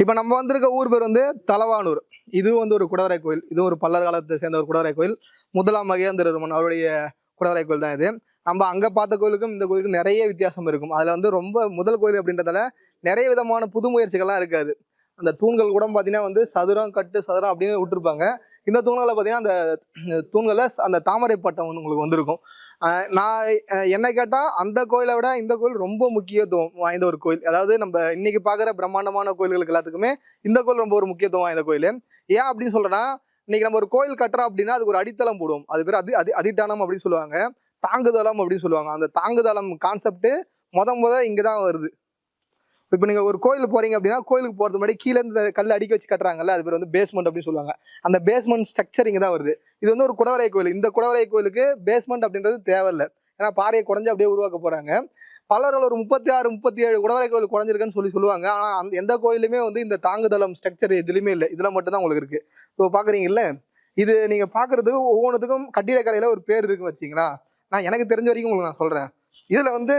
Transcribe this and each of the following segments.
இப்போ நம்ம வந்திருக்க ஊர் பேர் வந்து தலவானூர். இது வந்து ஒரு குடவரை கோயில். இது ஒரு பல்லர் காலத்தை சேர்ந்த ஒரு குடவரை கோயில். முதலாம் மகேந்திரவர்மன் அவருடைய குடவரை கோயில் தான் இது. நம்ம அங்கே பார்த்த கோயிலுக்கும் இந்த கோயிலுக்கும் நிறைய வித்தியாசம் இருக்கும். அதில் வந்து ரொம்ப முதல் கோயில் அப்படின்றதால நிறைய விதமான புது முயற்சிகள்லாம் இருக்காது. அந்த தூண்கள் கூட பார்த்தீங்கன்னா வந்து சதுரம் கட்டு சதுரம் அப்படின்னு விட்டுருப்பாங்க. இந்த தூண்களில் பார்த்தீங்கன்னா அந்த தூண்களில் அந்த தாமரை பட்டம் வந்து உங்களுக்கு வந்திருக்கும். நான் என்னை கேட்டால் அந்த கோயிலை விட இந்த கோயில் ரொம்ப முக்கியத்துவம் வாய்ந்த ஒரு கோயில். அதாவது நம்ம இன்னைக்கு பார்க்குற பிரம்மாண்டமான கோயில்களுக்கு எல்லாத்துக்குமே இந்த கோயில் ரொம்ப ஒரு முக்கியத்துவம் வாய்ந்த கோயில். ஏன் அப்படின்னு சொல்கிறேன்னா இன்னைக்கு நம்ம ஒரு கோயில் கட்டுறோம் அப்படின்னா அதுக்கு ஒரு அடித்தளம் போடுவோம். அது பேர் அதி அது அதிட்டானம் அப்படின்னு சொல்லுவாங்க. தாங்குதளம் அப்படின்னு சொல்லுவாங்க. அந்த தாங்குதளம் கான்செப்ட் முத முத இங்கே தான் வருது. இப்போ நீங்கள் ஒரு கோயிலுக்கு போகிறீங்க அப்படின்னா கோயிலுக்கு போகிறது முன்னாடி கீழே இந்த கல் அடிக்க வச்சு கட்டுறாங்கல்ல அது பேர் வந்து பேஸ்மெண்ட் அப்படின்னு சொல்லுவாங்க. அந்த பேஸ்மெண்ட் ஸ்ட்ரக்சர் இங்கே தான் வருது. இது வந்து ஒரு குடவரை கோயில். இந்த குடவரை கோயிலுக்கு பேஸ்மெண்ட் அப்படின்றது தேவையில்லை. ஏன்னா பாறையை குறைஞ்சு அப்படியே உருவாக்க போகிறாங்க பலர்கள் ஒரு முப்பத்தி ஆறு முப்பத்தி ஏழு குடவரை கோயில் குறைஞ்சிருக்குன்னு சொல்லி சொல்லுவாங்க. ஆனால் அந்த எந்த கோயிலுமே வந்து இந்த தாங்குதளம் ஸ்ட்ரக்சர் எதுலையுமே இல்லை. இதில் மட்டும்தான் உங்களுக்கு இருக்குது இப்போ பார்க்குறீங்கல்ல இது நீங்கள் பார்க்குறதுக்கு ஒவ்வொன்றுத்துக்கும் கட்டிடக்கலையில் ஒரு பேர் இருக்குன்னு வச்சிங்களா நான் எனக்கு தெரிஞ்ச வரைக்கும் உங்களுக்கு நான் சொல்கிறேன் இதில் வந்து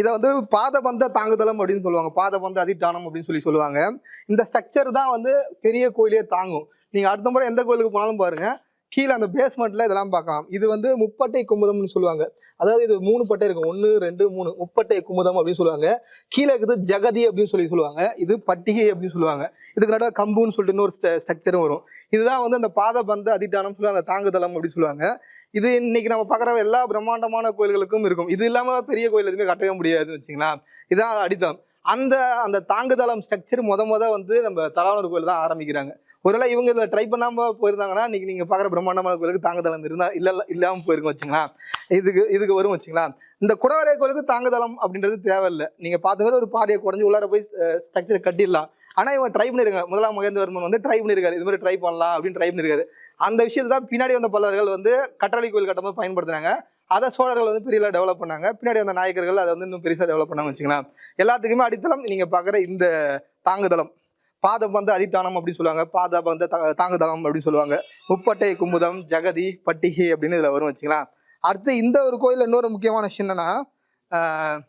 இதை வந்து பாதபந்த தாங்குதளம் அப்படின்னு சொல்லுவாங்க. பாதபந்த அதிட்டானம் அப்படின்னு சொல்லி சொல்லுவாங்க. இந்த ஸ்ட்ரக்சர் தான் வந்து பெரிய கோயிலே தாங்கும். நீங்கள் அடுத்த முறை எந்த கோயிலுக்கு போனாலும் பாருங்க. கீழே அந்த பேஸ்மெண்ட்ல இதெல்லாம் பார்க்கலாம். இது வந்து முப்பட்டை குமுதம்னு சொல்லுவாங்க. அதாவது இது மூணு பட்டை இருக்கும். ஒன்று ரெண்டு மூணு. முப்பட்டை குமுதம் அப்படின்னு சொல்லுவாங்க. கீழே இருக்குது ஜெகதி அப்படின்னு சொல்லி சொல்லுவாங்க. இது பட்டிகை அப்படின்னு சொல்லுவாங்க. இதுக்கு நடுவில் கம்புன்னு சொல்லிட்டு இன்னொரு ஸ்ட்ரக்சரும் வரும். இதுதான் வந்து அந்த பாதபந்த அதிட்டானம் சொல்லி அந்த தாங்குதளம் அப்படின்னு சொல்லுவாங்க. இது இன்னைக்கு நம்ம பார்க்குற எல்லா பிரம்மாண்டமான கோயில்களுக்கும் இருக்கும். இது இல்லாமல் பெரிய கோயில் எதுவுமே கட்டவே முடியாதுன்னு வச்சிங்களேன். இதான் அடித்தளம். அந்த அந்த தாங்குதளம் ஸ்ட்ரக்சர் முத முத வந்து நம்ம தலாவனூர் கோயில் தான் ஆரம்பிக்கிறாங்க. ஒருவேளை இவங்க இதில் ட்ரை பண்ணாமல் போயிருந்தாங்கன்னா இன்னைக்கு நீங்கள் பார்க்குற பிரம்மாண்டமான கோயிலுக்கு தாங்குதளம் இருந்தால் இல்லை இல்லாமல் போயிருக்கும் வச்சுங்களா இதுக்கு இதுக்கு வரும் வச்சுங்களா இந்த குடவரை கோயிலுக்கு தாங்குதளம் அப்படின்றது தேவையில்லை. நீங்கள் பார்த்த ஒரு பாதையை குறைஞ்சி உள்ளார போய் ஸ்ட்ரக்சர் கட்டிடலாம். ஆனால் இவன் ட்ரை பண்ணிருக்காங்க. முதலாம் மகேந்திரவர்மன் வந்து ட்ரை பண்ணியிருக்காரு இது மாதிரி ட்ரை பண்ணலாம் அப்படின்னு ட்ரை பண்ணியிருக்காரு அந்த விஷயத்தை தான் பின்னாடி வந்த பல்லவர்கள் வந்து கட்டளை கோயில் கட்டும்போது பயன்படுத்தினாங்க. அதை சோழர்கள் வந்து பெரிய டெவலப் பண்ணாங்க. பின்னாடி வந்த நாயக்கர்கள் அதை வந்து இன்னும் பெருசாக டெவலப் பண்ணாங்க வச்சுக்கலாம் எல்லாத்துக்குமே அடித்தளம் நீங்கள் பார்க்குற இந்த தாங்குதளம். பாதம் வந்து அதிட்டானம் அப்படின்னு சொல்லுவாங்க. பாதம் வந்து தா- தாங்குதளம் அப்படின்னு சொல்லுவாங்க. முப்பட்டை குமுதம் ஜெகதி பட்டிகை அப்படின்னு இதில் வரும் வச்சுக்கலாம் அடுத்து இந்த ஒரு கோயிலில் இன்னொரு முக்கியமான விஷயம் என்னன்னா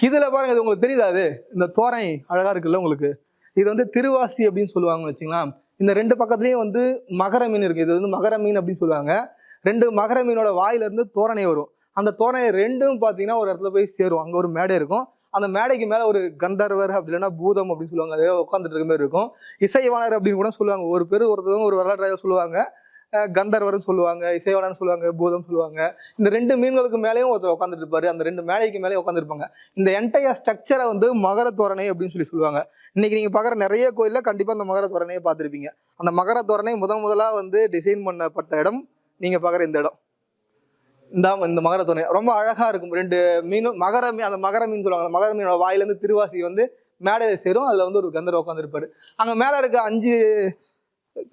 இதில் பாருங்க இது உங்களுக்கு தெரியுதா அது இந்த தோரை அழகா இருக்குல்ல உங்களுக்கு? இது வந்து திருவாசி அப்படின்னு சொல்லுவாங்க வச்சுங்களேன் இந்த ரெண்டு பக்கத்துலேயும் வந்து மகர மீன் இருக்குது இது வந்து மகர மீன் அப்படின்னு சொல்லுவாங்க. ரெண்டு மகர மீனோட வாயிலிருந்து தோரணை வரும். அந்த தோரணை ரெண்டும் பார்த்தீங்கன்னா ஒரு இடத்துல போய் சேரும். அங்கே ஒரு மேடை இருக்கும். அந்த மேடைக்கு மேலே ஒரு கந்தர்வர் அப்படி இல்லைன்னா பூதம் அப்படின்னு சொல்லுவாங்க. அதே உட்காந்துட்டு இருக்க மாதிரி இருக்கும். இசைவாணர் அப்படின்னு கூட சொல்லுவாங்க. ஒரு பேர் ஒருத்தவங்க ஒரு வரலாற்றாக சொல்லுவாங்க. கந்தர்வர்னு சொல்லுவாங்க இசைவாணர்னு சொல்லுவாங்க பூதம் சொல்லுவாங்க. இந்த ரெண்டு மீன்களுக்கு மேலேயும் ஒருத்தர் உட்காந்துட்டு இருப்பாரு. அந்த ரெண்டு மேலைக்கு மேலே உட்காந்துருப்பாங்க இந்த என்டையர் ஸ்ட்ரக்சரை வந்து மகர தோரணை அப்படின்னு சொல்லி சொல்லுவாங்க. இன்னைக்கு நீங்க பாக்குற நிறைய கோயில்ல கண்டிப்பா அந்த மகர தோரணையை பார்த்துருப்பீங்க. அந்த மகர தோரணை முதன் முதலா வந்து டிசைன் பண்ணப்பட்ட இடம். நீங்க பாக்குற இந்த இடம். இந்த இந்த மகர துணை. ரொம்ப அழகா இருக்கும். ரெண்டு மீனும் மகர மீன் அந்த மகர மீன் சொல்லுவாங்க. அந்த மகர மீனோட வாயிலேருந்து திருவாசி வந்து மேடையில சேரும். அதுல வந்து ஒரு கந்தர் உட்காந்துருப்பாரு அங்க மேல இருக்க அஞ்சு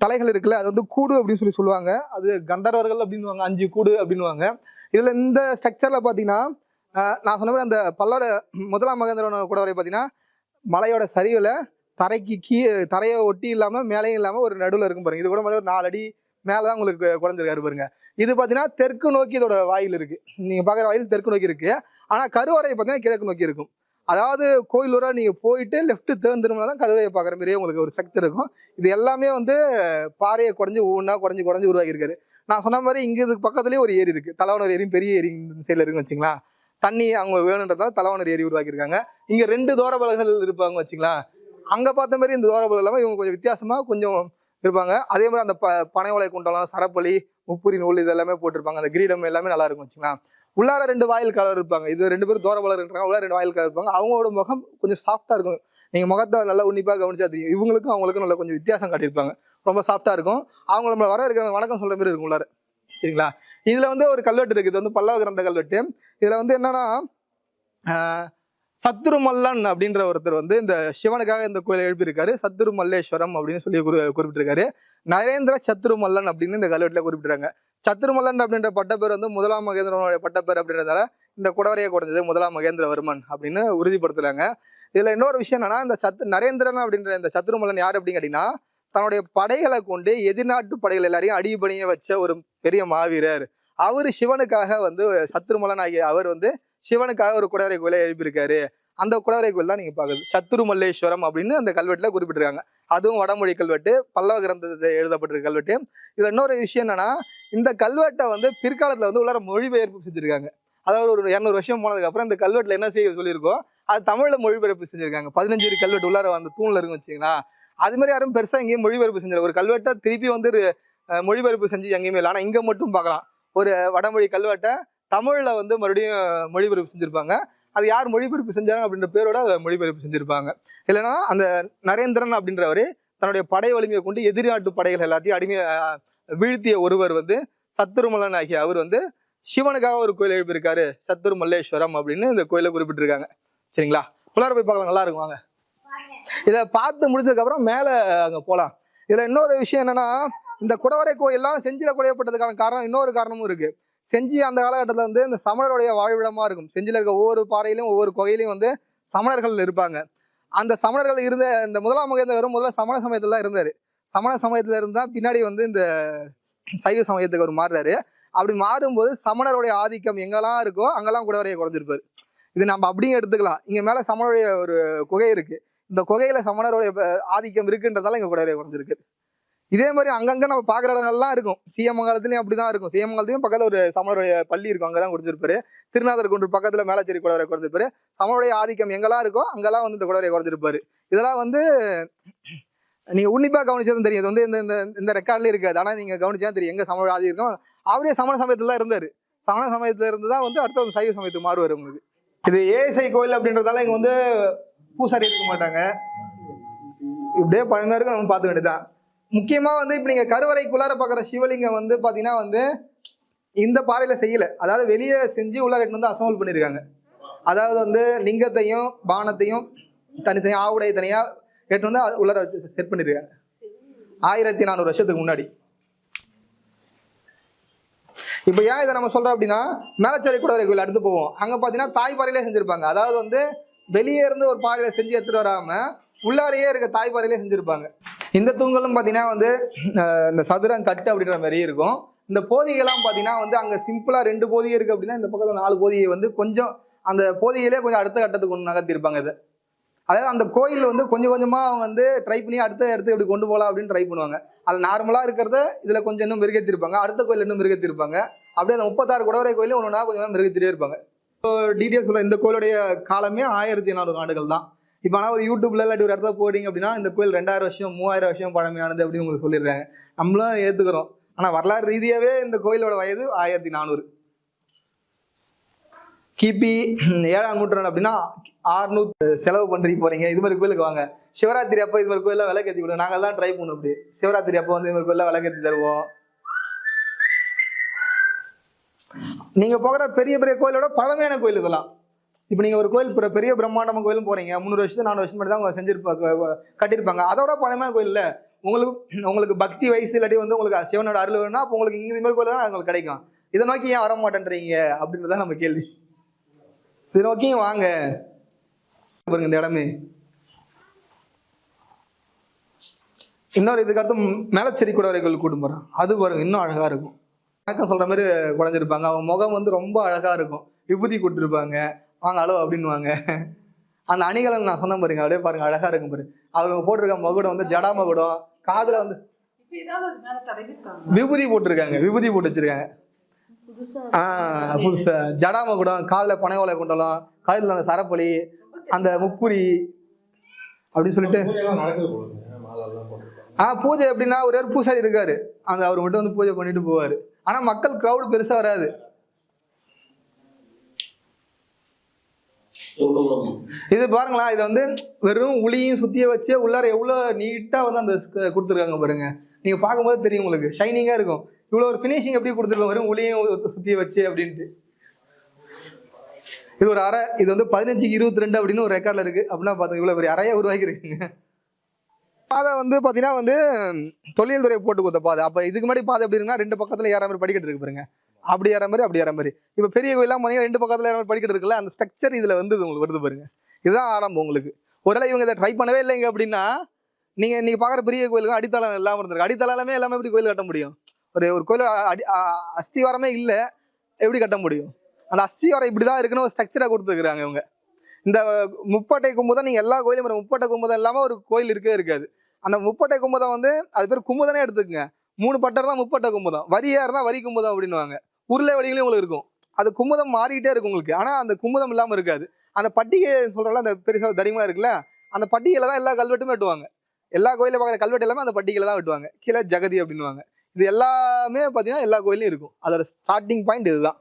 தலைகள் இருக்குல்ல அது வந்து கூடு அப்படின்னு சொல்லி சொல்லுவாங்க. அது கந்தர்வர்கள் அப்படின்னுவாங்க. அஞ்சு கூடு அப்படின்னுவாங்க. இதுல இந்த ஸ்ட்ரக்சர்ல பாத்தீங்கன்னா நான் சொன்ன மாதிரி அந்த பல்லோட முதலாம் மகேந்திரன் கூட வரை பாத்தீங்கன்னா மலையோட சரிவுல தரைக்கு கீழே தரையை ஒட்டி இல்லாம மேலேயும் இல்லாம ஒரு நடுவில் இருக்கும் பாருங்க. இது கூட மாதிரி ஒரு நாலு அடி மேலதான் உங்களுக்கு குறைஞ்சிருக்காரு பாருங்க. இது பார்த்தீங்கன்னா தெற்கு நோக்கி இதோட வாயில் இருக்கு. நீங்கள் பார்க்குற வாயில் தெற்கு நோக்கி இருக்கு. ஆனால் கருவறை பார்த்தீங்கன்னா கிழக்கு நோக்கி இருக்கும். அதாவது கோயிலூரா நீங்கள் போயிட்டு லெஃப்ட்டு தேர்ந்து திரும்பினா தான் கருவறையை பார்க்குற மாதிரியே உங்களுக்கு ஒரு சக்தி இருக்கும். இது எல்லாமே வந்து பாறையை குறைஞ்சி ஒவ்வொன்றா குறைஞ்சி குறைஞ்சி உருவாகியிருக்காரு. நான் சொன்ன மாதிரி இங்கே இதுக்கு பக்கத்துலயே ஒரு ஏரி இருக்குது தலைவனர் ஏரியும் பெரிய ஏரி இந்த சைடில் இருக்குன்னு வச்சிங்களா தண்ணி அவங்க வேணுன்றதால தலைவனர் ஏரி உருவாக்கியிருக்காங்க. இங்கே ரெண்டு தோரபலர்கள் இருப்பாங்க வச்சுங்களா அங்கே பார்த்த மாதிரி இந்த தோரபலம் இவங்க கொஞ்சம் வித்தியாசமாக கொஞ்சம் இருப்பாங்க. அதே மாதிரி அந்த ப பனை ஓலை குண்டலம் சரப்பளி முப்புரி நூல் இது எல்லாமே போட்டிருப்பாங்க. அந்த கிரீடம் எல்லாமே நல்லா இருக்கும் வச்சுக்கலாம் உள்ளார ரெண்டு வாயில் கலர் இருப்பாங்க. இது ரெண்டு பேரும் தோரபலர் இருக்காங்க. உள்ளார ரெண்டு வாயில் கலர் இருப்பாங்க. அவங்களோட முகம் கொஞ்சம் சாஃப்டா இருக்கும். நீங்க முகத்தை நல்லா உன்னிப்பா கவனிச்சா தெரியும் இவங்களுக்கும் அவங்களுக்கும் நல்லா கொஞ்சம் வித்தியாசம் காட்டியிருப்பாங்க. ரொம்ப சாஃப்டா இருக்கும். அவங்க நம்மள வர இருக்கிற வணக்கம் சொல்ற மாதிரி இருக்கும் உள்ளார. சரிங்களா? இதுல வந்து ஒரு கல்வெட்டு இருக்கு இது வந்து பல்லவ கிரந்த கல்வெட்டு. இதுல வந்து என்னன்னா ஆஹ், சத்ருமல்லன் அப்படின்ற ஒருத்தர் வந்து இந்த சிவனுக்காக இந்த கோயிலை எழுப்பியிருக்காரு. சத்ரு மல்லேஸ்வரம் அப்படின்னு சொல்லி குறி குறிப்பிட்டிருக்காரு. நரேந்திர சத்ருமல்லன் அப்படின்னு இந்த கல்வெட்டில் குறிப்பிட்டிருக்காங்க. சத்ருமல்லன் அப்படின்ற பட்டப்பேர் வந்து முதலாம் மகேந்திரனுடைய பட்டப்பேர் அப்படின்றதால இந்த குடவரையை குறைஞ்சது முதலாம் மகேந்திரவர்மன் அப்படின்னு உறுதிப்படுத்துறாங்க. இதில் இன்னொரு விஷயம் என்னன்னா இந்த சத் நரேந்திரன் அப்படின்ற இந்த சத்துருமல்லன் யார் அப்படின்னு கேட்டிங்கன்னா தன்னுடைய படைகளை கொண்டு எதிர்நாட்டு படைகள் எல்லாரையும் அடிபணிய வச்ச ஒரு பெரிய மாவீரர். அவர் சிவனுக்காக வந்து சத்ருமலன் ஆகிய அவர் வந்து சிவனுக்காக ஒரு குடவரை கோயிலை எழுப்பியிருக்காரு. அந்த குடவரை கோயில் தான் நீங்க பார்க்குறது. சத்துரு மல்லேஸ்வரம் அப்படின்னு அந்த கல்வெட்டுல குறிப்பிட்டிருக்காங்க. அதுவும் வடமொழி கல்வெட்டு பல்லவ கிரந்தத்தை எழுதப்பட்டிருக்க கல்வெட்டு. இதுல இன்னொரு விஷயம் என்னன்னா இந்த கல்வெட்டை வந்து பிற்காலத்துல வந்து உள்ளார மொழிபெயர்ப்பு செஞ்சிருக்காங்க. அதாவது ஒரு இரநூறு வருஷம் போனதுக்கு அப்புறம் இந்த கல்வெட்டுல என்ன செய்ய சொல்லியிருக்கோ அது தமிழ்ல மொழிபெயர்ப்பு செஞ்சிருக்காங்க. பதினஞ்சு கல்வெட்டு உள்ளார அந்த தூண்ல இருக்கும் வச்சிங்களா அது மாதிரி யாரும் பெருசா எங்கேயும் மொழிபெயர்ப்பு செஞ்சல ஒரு கல்வெட்டை திருப்பி வந்து மொழிபெயர்ப்பு செஞ்சு எங்கேயுமே இல்லை. ஆனா இங்க மட்டும் பார்க்கலாம். ஒரு வடமொழி கல்வெட்டை தமிழில் வந்து மறுபடியும் மொழிபெயர்ப்பு செஞ்சுருப்பாங்க. அது யார் மொழிபெயர்ப்பு செஞ்சாங்க அப்படின்ற பேரோட அதை மொழிபெயர்ப்பு செஞ்சிருப்பாங்க. இல்லைன்னா அந்த நரேந்திரன் அப்படின்றவர் தன்னுடைய படை வலிமையை கொண்டு எதிரி நாட்டு படைகள் எல்லாத்தையும் அடிமை வீழ்த்திய ஒருவர் வந்து சத்துருமலன் ஆகிய அவர் வந்து சிவனுக்காக ஒரு கோயில் எழுப்பியிருக்காரு. சத்துரு மல்லேஸ்வரம் அப்படின்னு இந்த கோயிலை குறிப்பிட்டிருக்காங்க. சரிங்களா? உள்ளார போய் பார்க்கலாம். நல்லா இருக்கும். வாங்க. இதை பார்த்து முடிச்சதுக்கப்புறம் மேலே அங்கே போகலாம் இதில் இன்னொரு விஷயம் என்னன்னா இந்த குடவரை கோயிலெலாம் செஞ்சில குடையப்பட்டதுக்கான காரணம் இன்னொரு காரணமும் இருக்குது செஞ்சி அந்த காலகட்டத்தில் வந்து இந்த சமணருடைய வாழ்விடமாக இருக்கும். செஞ்சியில் இருக்க ஒவ்வொரு பாறையிலும் ஒவ்வொரு கோயிலையும் வந்து சமணர்கள் இருப்பாங்க. அந்த சமணர்கள் இருந்த இந்த முதலாம் மகேந்திரரும் முதல்ல சமண சமயத்தில் தான் இருந்தார். சமண சமயத்தில் இருந்தால் பின்னாடி வந்து இந்த சைவ சமயத்துக்கு அவர் மாறுறாரு. அப்படி மாறும்போது சமணருடைய ஆதிக்கம் எங்கெல்லாம் இருக்கோ அங்கெல்லாம் குடவரையை குறைஞ்சிருப்பார். இது நம்ம அப்படியும் எடுத்துக்கலாம். இங்கே மேலே சமணருடைய ஒரு குகை இருக்குது இந்த குகையில் சமணருடைய ஆதிக்கம் இருக்குன்றதால இங்கே குடவரை குறைஞ்சிருக்கு. இதே மாதிரி அங்கங்க நம்ம பாக்குற இடங்கள்லாம் இருக்கும். சீயமங்கலத்துலயும் அப்படிதான் இருக்கும். சீயமங்கலத்துலயும் பக்கத்துல ஒரு சமணருடைய பள்ளி இருக்கும். அங்கதான் குறைஞ்சிருப்பாரு திருநாதர் குன்று பக்கத்துல மேலச்சேரி குடவரை குறைஞ்சிருப்பாரு. சமருடைய ஆதிக்கம் எங்கெல்லாம் இருக்கோ அங்கெல்லாம் வந்து இந்த குடவரை குறைஞ்சிருப்பாரு. இதெல்லாம் வந்து நீங்க உன்னிப்பா கவனிச்சதும் தெரியும். இது வந்து இந்த இந்த இந்த ரெக்கார்ட்ல இருக்காது. ஆனா நீங்க கவனிச்சா தெரியும். எங்க சமண ஆதி இருக்கும் அவரே சமண சமயத்துல தான் இருந்தாரு. சமண சமயத்துல இருந்து தான் வந்து அடுத்த ஒரு சைவ சமயத்துக்கு மாறுவார் உங்களுக்கு இது ஏஎஸ்ஐ கோயில் அப்படின்றதால இங்க வந்து பூசாரி இருக்க மாட்டாங்க. இப்படியே பழமையா இருக்கு நம்ம பார்த்துக்க வேண்டியதுதான். முக்கியமாக வந்து இப்போ நீங்கள் கருவறைக்குள்ளார பார்க்குற சிவலிங்கம் வந்து பார்த்தீங்கன்னா வந்து இந்த பாறையில் செய்யல. அதாவது வெளியே செஞ்சு உள்ளார வந்து அசம்பிள் பண்ணியிருக்காங்க அதாவது வந்து லிங்கத்தையும் பானத்தையும் தனித்தனியாக ஆவுடை தனியாக எட்டு வந்து உள்ளார வச்சு செட் பண்ணியிருக்காங்க ஆயிரத்தி நானூறு வருஷத்துக்கு முன்னாடி. இப்போ ஏன் இதை நம்ம சொல்கிறோம் அப்படின்னா மேலச்சேரி குடவரை கோயில் அடுத்து போவோம் அங்கே பார்த்தீங்கன்னா தாய்ப்பாறையிலே செஞ்சுருப்பாங்க செஞ்சிருப்பாங்க. அதாவது வந்து வெளியே இருந்து ஒரு பாறையில் செஞ்சு எடுத்துகிட்டு வராமல் உள்ளாரையே இருக்க தாய்ப்பாறையிலே செஞ்சுருப்பாங்க. இந்த தூண்களும் பார்த்தீங்கன்னா வந்து இந்த சதுரம் கட்டு அப்படின்ற மாதிரி இருக்கும். இந்த போதிகைலாம் பார்த்தீங்கன்னா வந்து அங்கே சிம்பிளாக ரெண்டு போதிகை இருக்குது அப்படின்னா இந்த பக்கத்தில் நாலு போதிகை வந்து கொஞ்சம் அந்த போதிகையிலே கொஞ்சம் அடுத்த கட்டத்துக்கு ஒன்று நகர்த்திருப்பாங்க இதை. அதாவது அந்த கோயில் வந்து கொஞ்சம் கொஞ்சமாக அவங்க வந்து ட்ரை பண்ணி அடுத்த இடத்துக்கு எப்படி கொண்டு போகலாம் அப்படின்னு ட்ரை பண்ணுவாங்க. அது நார்மலாக இருக்கிறத இதில் கொஞ்சம் இன்னும் மிருகத்திருப்பாங்க. அடுத்த கோயில் இன்னும் மிருகத்திருப்பாங்க. அப்படியே அந்த முப்பத்தாறு குடவரை கோயிலும் ஒன்று கொஞ்சம் மிருகத்திலே இருப்பாங்க. இப்போ டீட்டெயில்ஸ் சொல்ற இந்த கோயிலுடைய காலமே ஆயிரத்தி நானூறு ஆண்டுகள் தான். இப்போ ஆனால் ஒரு யூடியூப்ல இல்லாட்டி ஒரு இடத்துல போறீங்க அப்படின்னா இந்த கோயில் ரெண்டாயிரம் வருஷம் மூவாயிரம் வருஷம் பழமையானது அப்படின்னு உங்களுக்கு சொல்லிடுறாங்க. நம்மளும் ஏற்றுக்கிறோம் ஆனால் வரலாறு ரீதியாகவே இந்த கோயிலோட வயது ஆயிரத்தி நானூறு. கிபி ஏழாம் நூற்றாண்டு அப்படின்னா ஆறுநூறு செலவு பண்றீங்க போறீங்க. இது மாதிரி கோயிலுக்கு வாங்க. சிவராத்திரி அப்போ இது மாதிரி கோயிலில் விளக்கேற்றி கொடுங்க. நாங்கள் தான் ட்ரை பண்ணோம் அப்படி சிவராத்திரி அப்போ வந்து இது மாதிரி கோயிலில் விளக்கேற்றி தருவோம். நீங்க போகிற பெரிய பெரிய கோயிலோட பழமையான கோயில் இதெல்லாம் இப்போ நீங்கள் ஒரு கோயில் பெ- பெரிய பிரம்மாண்டமாக கோயிலும் போகிறீங்க முந்நூறு வருஷத்து நானூறு வருஷம் மட்டும் தான் அவங்க செஞ்சிருப்பாங்க கட்டியிருப்பாங்க. அதோட பழமையான கோயில் இல்லை. உங்களுக்கு உங்களுக்கு பக்தி வயசு இல்லாட்டி வந்து உங்களுக்கு சிவனோட அருள் வேணும்னா அப்போ உங்களுக்கு இங்கே மாதிரி கோயில் தான் உங்களுக்கு கிடைக்கும். இதை நோக்கி ஏன் வர மாட்டேன்றீங்க? அப்படின்றதான் நம்ம கேள்வி. இதை நோக்கியும் வாங்க. பாருங்க இந்த இடமே. இன்னொரு இதுக்கடுத்து மேலச்சேரி குடவரை கோயில் கூட்டம் அது பாருங்க இன்னும் அழகாக இருக்கும். வணக்கம் சொல்கிற மாதிரி குழஞ்சிருப்பாங்க அவங்க முகம் வந்து ரொம்ப அழகாக இருக்கும். விபூதி கொடுத்துருப்பாங்க. வாங்க அளவு அப்படின்னுவாங்க. அந்த அணிகலன் நான் சொன்ன பாருங்க அப்படியே பாருங்க அழகா இருக்கும் பாரு. அவங்க போட்டிருக்க மகுடம் வந்து ஜடா மகுடம் காதுல வந்து விபூதி போட்டிருக்காங்க விபூதி போட்டு வச்சிருக்காங்க. புதுசா ஆஹ் புதுசா. ஜடா மகுடம் காதுல பனை ஓலை குண்டலம் காதுல அந்த சரப்பொலி அந்த முப்புரி அப்படின்னு சொல்லிட்டு. ஆ பூஜை எப்படின்னா ஒரே பூசாரி இருக்காரு. அந்த அவர் மட்டும் வந்து பூஜை பண்ணிட்டு போவாரு. ஆனா மக்கள் கிரவுட் பெருசா வராது. இது பாருங்களா இது வந்து வெறும் உளியும் சுத்திய வச்சு உள்ளார எவ்வளோ நீட்டா வந்து அந்த கொடுத்துருக்காங்க பாருங்க. நீங்க பார்க்கும்போது தெரியும் உங்களுக்கு. ஷைனிங்கா இருக்கும். இவ்வளோ ஒரு ஃபினிஷிங் எப்படி கொடுத்துருக்கோம் வெறும் உளியும் சுத்திய வச்சு அப்படின்ட்டு. இது ஒரு அறை. இது வந்து பதினஞ்சுக்கு இருபத்தி ரெண்டு அப்படின்னு ஒரு ரெக்கார்ட்ல இருக்கு. அப்படின்னா பார்த்தோம் இவ்வளோ பெரிய அறையை உருவாக்கியிருக்குங்க. பாதை வந்து பாத்தீங்கன்னா வந்து தொழில் துறை போட்டு கொடுத்த பாதை. அப்ப இதுக்கு முன்னாடி பாதை எப்படி இருக்குன்னா ரெண்டு பக்கத்துல ஏற மாதிரி படிக்கட்டு இருக்கு பாருங்க. அப்படி ஏற மாதிரி அப்படி ஏற மாதிரி. இப்போ பெரிய கோயிலாம் போனீங்க ரெண்டு பக்கத்தில் ஏற மாதிரி படிக்கட்டு இருக்குல்ல அந்த ஸ்ட்ரக்சர் இதில் வந்து உங்களுக்கு வருது பாருங்க. இதுதான் ஆரம்பம் உங்களுக்கு. ஒருவேளை இவங்க இதை ட்ரை பண்ணவே இல்லைங்க அப்படின்னா நீங்கள் நீங்கள் பார்க்குற பெரிய கோயிலுக்கு அடித்தளம் இல்லாமல் இருந்திருக்கு அடித்தளாலுமே எல்லாமே எப்படி கோயில் கட்ட முடியும்? ஒரு ஒரு கோயில் அடி அஸ்திவாரமே இல்லை எப்படி கட்ட முடியும்? அந்த அஸ்திவாரம் இப்படி தான் இருக்குன்னு ஒரு ஸ்ட்ரக்சராக கொடுத்துருக்குறாங்க இவங்க. இந்த முப்பட்டை குமுதம் நீங்கள் எல்லா கோயிலும் முப்பட்டை கும்புதம் இல்லாமல் ஒரு கோயில் இருக்கவே இருக்காது. அந்த முப்பட்டை கும்புதம் வந்து அது பேர் கும்புதனே எடுத்துக்கங்க. மூணு பட்டர் தான் முப்பட்டை கும்புதம் வரியா இருந்தா வரி கும்புதம் அப்படின்னுவாங்க. உருளை வடிகளையும் உங்களுக்கு இருக்கும். அது குமுதம் மாறிக்கிட்டே இருக்கும் உங்களுக்கு. ஆனால் அந்த குமுதம் இல்லாமல் இருக்காது. அந்த பட்டிகை சொல்றல அந்த பெருசாக தடிமலா இருக்குல்ல அந்த பட்டிகையில் தான் எல்லா கல்வெட்டுமே வெட்டுவாங்க. எல்லா கோயிலில் பார்க்குற கல்வெட்டு எல்லாமே அந்த பட்டிகையில் தான் வெட்டுவாங்க. கீழே ஜெகதி அப்படின்னுவாங்க. இது எல்லாமே பார்த்தீங்கன்னா எல்லா கோயிலையும் இருக்கும். அதோட ஸ்டார்டிங் பாயிண்ட் இதுதான்.